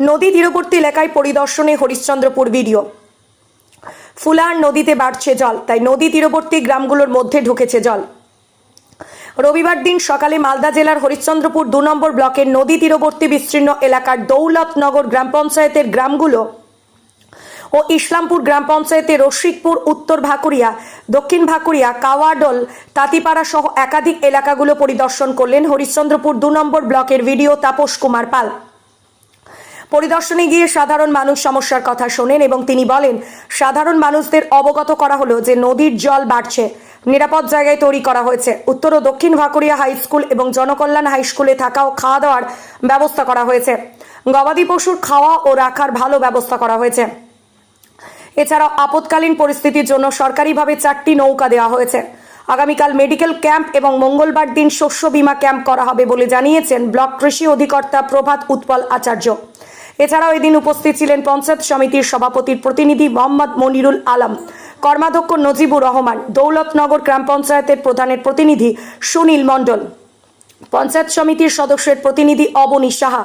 নদী তীরবর্তী এলাকায় পরিদর্শনে হরিশ্চন্দ্রপুর ভিডিও। ফুলার নদীতে বাড়ছে জল, তাই নদী তীরবর্তী গ্রামগুলোর মধ্যে ঢুকেছে জল। রবিবার দিন সকালে মালদা জেলার হরিশ্চন্দ্রপুর দু নম্বর ব্লকের নদী তীরবর্তী বিস্তীর্ণ এলাকার দৌলতনগর গ্রাম পঞ্চায়েতের গ্রামগুলো ও ইসলামপুর গ্রাম পঞ্চায়েতের রসিকপুর উত্তর ভাকুরিয়া, দক্ষিণ ভাকুরিয়া, কাওয়াডল, তাঁতিপাড়া সহ একাধিক এলাকাগুলো পরিদর্শন করলেন হরিশ্চন্দ্রপুর দু নম্বর ব্লকের ভিডিও তাপস কুমার পাল। পরিদর্শনে গিয়ে সাধারণ মানুষ সমস্যার কথা শোনেন এবং তিনি বলেন, সাধারণ মানুষদের অবগত করা হলো যে নদীর জল বাড়ছে, নিরাপদ জায়গায় তৈরি করা হয়েছে। উত্তর ও দক্ষিণ ভাকুরিয়া হাই স্কুল এবং জনকল্যাণ হাই স্কুলে থাকা ও খাওয়া দাওয়ার ব্যবস্থা করা হয়েছে। গবাদি পশুর খাওয়া ও রাখার ভালো ব্যবস্থা করা হয়েছে। এছাড়াও আপৎকালীন পরিস্থিতির জন্য সরকারিভাবে চারটি নৌকা দেওয়া হয়েছে। আগামীকাল মেডিকেল ক্যাম্প এবং মঙ্গলবার দিন শস্য বীমা ক্যাম্প করা হবে বলে জানিয়েছেন ব্লক কৃষি অধিকর্তা প্রভাত উৎপল আচার্য। এছাড়াও এদিন উপস্থিত ছিলেন পঞ্চায়েত সমিতির সভাপতির প্রতিনিধি মোহাম্মদ মনিরুল আলম। কর্মাধ্যক্ষ নজিবুর রহমান, দৌলতনগর গ্রাম পঞ্চায়েতের প্রধানের প্রতিনিধি সুনীল মণ্ডল। পঞ্চায়েত সমিতির সদস্যের প্রতিনিধি অবনী সাহা,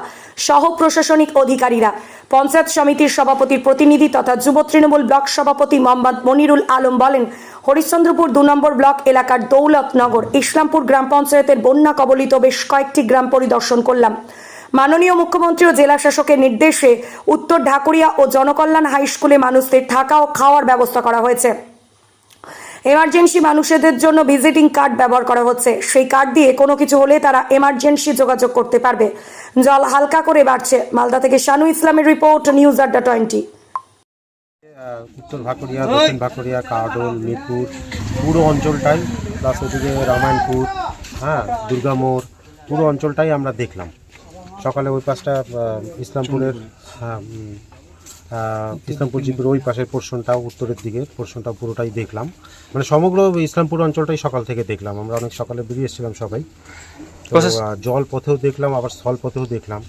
সহ প্রশাসনিক অধিকারীরা। পঞ্চায়েত সমিতির সভাপতির প্রতিনিধি তথা যুব তৃণমূল ব্লক সভাপতি মোহাম্মদ মনিরুল আলম বলেন, হরিশ্চন্দ্রপুর দু নম্বর ব্লক এলাকার দৌলতনগর ইসলামপুর গ্রাম পঞ্চায়েতের বন্যা কবলিত বেশ কয়েকটি গ্রাম পরিদর্শন করলাম। মাননীয় মুখ্যমন্ত্রী ও জেলা শাসকের নির্দেশে উত্তর ঢাকুরিয়া ও জনকল্যাণ হাই স্কুলে মানুষদের থাকা ও খাওয়ার ব্যবস্থা করা হয়েছে। এমার্জেন্সি মানুষদের জন্য ভিজিটিং কার্ড ব্যবহার করা হচ্ছে। সেই কার্ড দিয়ে কোনো কিছু হলে তারা এমার্জেন্সি যোগাযোগ করতে পারবে। জল হালকা করে বাড়ছে। মালদা থেকে শানু ইসলামের রিপোর্ট, নিউজ আড্ডা টোয়েন্টি। উত্তর ভাকুরিয়া দক্ষিণ ভাকুরিয়া কাডল মিরপুর, পুরো অঞ্চলটাই প্লাস ওদিকে রামায়ণপুর হ্যাঁ দুর্গামোড়, পুরো অঞ্চলটাই আমরা দেখলাম। সকালে ওই পাশটা ইসলামপুরের হ্যাঁ ইসলামপুর জিপির ওই পাশের পোর্শনটাও উত্তরের দিকে পোর্শনটা পুরোটাই দেখলাম। মানে সমগ্র ইসলামপুর অঞ্চলটাই সকাল থেকে দেখলাম। আমরা অনেক সকালে বেরিয়ে এসেছিলাম সবাই। জল পথেও দেখলাম আবার স্থল পথেও দেখলাম।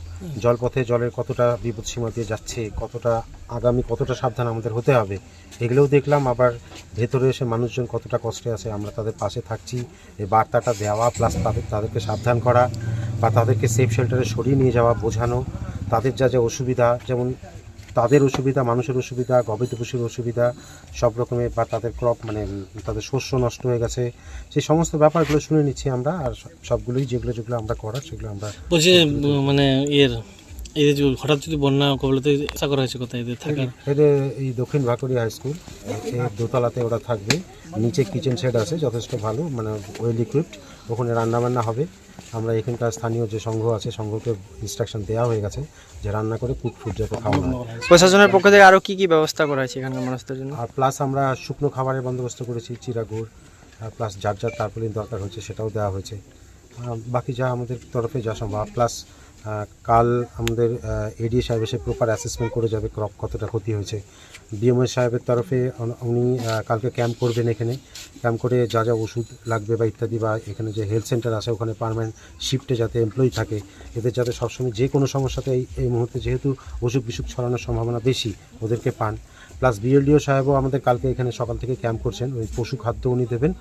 জল পথে জলের কতটা বিপদ সীমা দিয়ে যাচ্ছে কতটা আগামী কতটা সাবধান আমাদের হতে হবে এগুলোও দেখলাম। আবার ভেতরে এসে মানুষজন কতটা কষ্টে আছে আমরা তাদের পাশে থাকছি। এই বার্তাটা দেওয়া প্লাস তাদের তাদেরকে সাবধান করা। বা তাদেরকে সেফ শেল্টারে সরিয়ে নিয়ে যাওয়া বোঝানো তাদের যা যা অসুবিধা যেমন তাদের অসুবিধা মানুষের অসুবিধা গবাদি পশুর অসুবিধা সব রকমের বা তাদের ক্রপ মানে তাদের শস্য নষ্ট হয়ে গেছে সেই সমস্ত ব্যাপারগুলো শুনে নিচ্ছি আমরা আর সবগুলোই যেগুলো যেগুলো আমরা করার সেগুলো আমরা বলছি মানে এর এই যে হঠাৎ যদি বন্যা কবলতে আশা করা হয়েছে কোথায়? এদের থাকার এদের এই দক্ষিণ ভাকুড়িয়া হাই স্কুলের দোতলাতে ওরা থাকবে। নিচে কিচেন সেট আছে যথেষ্ট ভালো মানে ওয়েল ইকুইপড ওখানে রান্নাবান্না হবে। আমরা এখানকার স্থানীয় যে সংঘ আছে সংঘকে ইনস্ট্রাকশন দেওয়া হয়ে গেছে যে রান্না করে কুক ফুড যাতে খাওয়া হয়। প্রশাসনের পক্ষ থেকে আরও কি কি ব্যবস্থা করা হয়েছে এখানকার মানুষদের জন্য? আর প্লাস আমরা শুকনো খাবারের বন্দোবস্ত করেছি চিরাগুড় প্লাস যার যার তারপলিন দরকার হয়েছে সেটাও দেওয়া হয়েছে। বাকি যা আমাদের তরফে যা সম্ভব প্লাস কাল আমাদের এডিএ সাহেব এসে প্রপার অ্যাসেসমেন্ট করে যাবে ক্রপ কতটা ক্ষতি হয়েছে। বিএমএস সাহেবের তরফে উনি কালকে ক্যাম্প করবেন এখানে। ক্যাম্প করে যা যা ওষুধ লাগবে বা ইত্যাদি বা এখানে যে হেলথ সেন্টার আছে, ওখানে পারমানেন্ট শিফটে যাতে এমপ্লয়ি থাকে। এদের যাতে সবসময় যে কোনো সমস্যাতে এই এই মুহূর্তে যেহেতু অসুখ বিসুখ ছড়ানোর সম্ভাবনা বেশি, ওদেরকে পান। প্লাস বিএলডিও সাহেবও আমাদের কালকে এখানে সকাল থেকে ক্যাম্প করছেন। ওই পশু খাদ্য উনি দেবেন।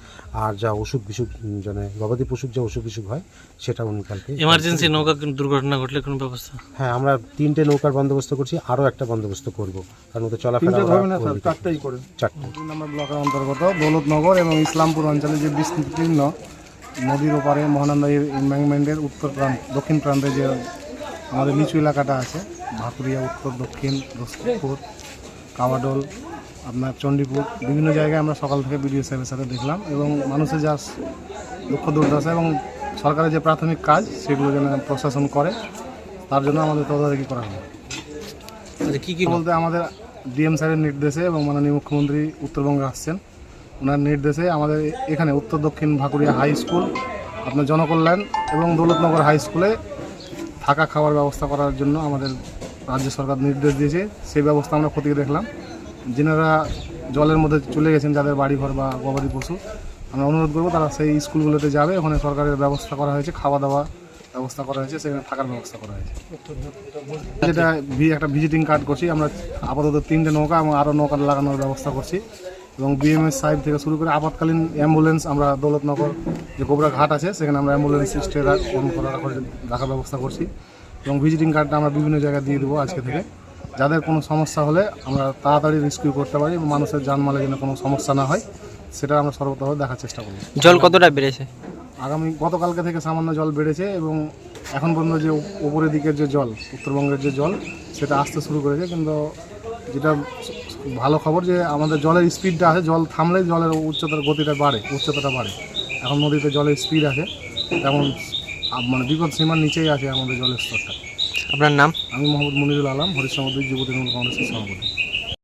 আর যা অসুখ বিসুখ মানে গবাদি পশুর যে অসুখ বিসুখ হয়, সেটা উনি কালকে এমার্জেন্সি নৌকা দুর্ঘটনা ঘটলে কোনো ব্যবস্থা? হ্যাঁ আমরা তিনটে নৌকার বন্দোবস্ত করছি আরও একটা বন্দোবস্ত করব। কারণ ওদের চলাফেরা ওরা করে দিতে- চারটাই করে। চারটে। দুই নম্বর ব্লকের অন্তর্গত দৌলতনগর এবং ইসলামপুর অঞ্চলে যে বিস্তীর্ণ নদীর ওপারে মহানন্দা এম্বাংমেন্টের উত্তর প্রান্ত দক্ষিণ প্রান্তে যে আমাদের নিচু এলাকাটা আছে ভাকুরিয়া উত্তর দক্ষিণ রসপুর কাওয়াডোল আপনার চণ্ডীপুর বিভিন্ন জায়গায় আমরা সকাল থেকে বিডিও সাহেবের সাথে দেখলাম এবং মানুষের যা দুঃখ দুর্দশা এবং সরকারের যে প্রাথমিক কাজ সেগুলো যেন প্রশাসন করে তার জন্য আমাদের তদারকি করা হয়। আচ্ছা কি কি বলতে আমাদের ডিএম স্যারের নির্দেশে এবং মাননীয় মুখ্যমন্ত্রী উত্তরবঙ্গে আসছেন। ওনার নির্দেশে আমাদের এখানে উত্তর দক্ষিণ ভাকুরিয়া হাই স্কুল আপনার জনকল্যাণ এবং দৌলতনগর হাই স্কুলে থাকা খাওয়ার ব্যবস্থা করার জন্য আমাদের রাজ্য সরকার নির্দেশ দিয়েছে। সেই ব্যবস্থা আমরা খতিয়ে দেখলাম। যেনারা জলের মধ্যে চলে গেছেন যাদের বাড়িঘর বা গবাদি পশু আমরা অনুরোধ করব তারা সেই স্কুলগুলোতে যাবে, ওখানে সরকারের ব্যবস্থা করা হয়েছে, খাওয়া দাওয়া ব্যবস্থা করা হয়েছে, সেখানে থাকার ব্যবস্থা করা হয়েছে। যেটা একটা ভিজিটিং কার্ড করছি, আমরা আপাতত তিনটে নৌকা এবং আরও নৌকা লাগানোর ব্যবস্থা করছি। এবং বিএমএস সাহেব থেকে শুরু করে আপাতকালীন অ্যাম্বুলেন্স আমরা দৌলতনগর যে গোবরা ঘাট আছে, সেখানে আমরা অ্যাম্বুলেন্স স্টে রাখার ব্যবস্থা করছি। এবং ভিজিটিং কার্ডটা আমরা বিভিন্ন জায়গায় দিয়ে দেবো আজকে থেকে। যাদের কোনো সমস্যা হলে আমরা তাড়াতাড়ি রেস্কিউ করতে পারি মানুষের জানমালে যেন কোনো সমস্যা না হয়। সেটা আমরা সর্বতভাবে দেখার চেষ্টা করব। জল কতটা বেড়েছে? আগামী গতকালকে থেকে সামান্য জল বেড়েছে এবং এখন পর্যন্ত যে উপ- উপরের দিকের যে জল উত্তরবঙ্গের যে জল সেটা আসতে শুরু করেছে। কিন্তু যেটা ভালো খবর যে আমাদের জলের স্পিডটা আছে জল থামলে জলের উচ্চতার গতিটা বাড়ে উচ্চতাটা বাড়ে। এখন নদীতে জলের স্পিড আছে তেমন মানে বিপদ সীমার নিচেই আছে আমাদের জলের স্তরটা। আপনার নাম? আমি মোহাম্মদ মনিরুল আলম হরিশ্চন্দ্র যুব তৃণমূল কংগ্রেসের সভাপতি।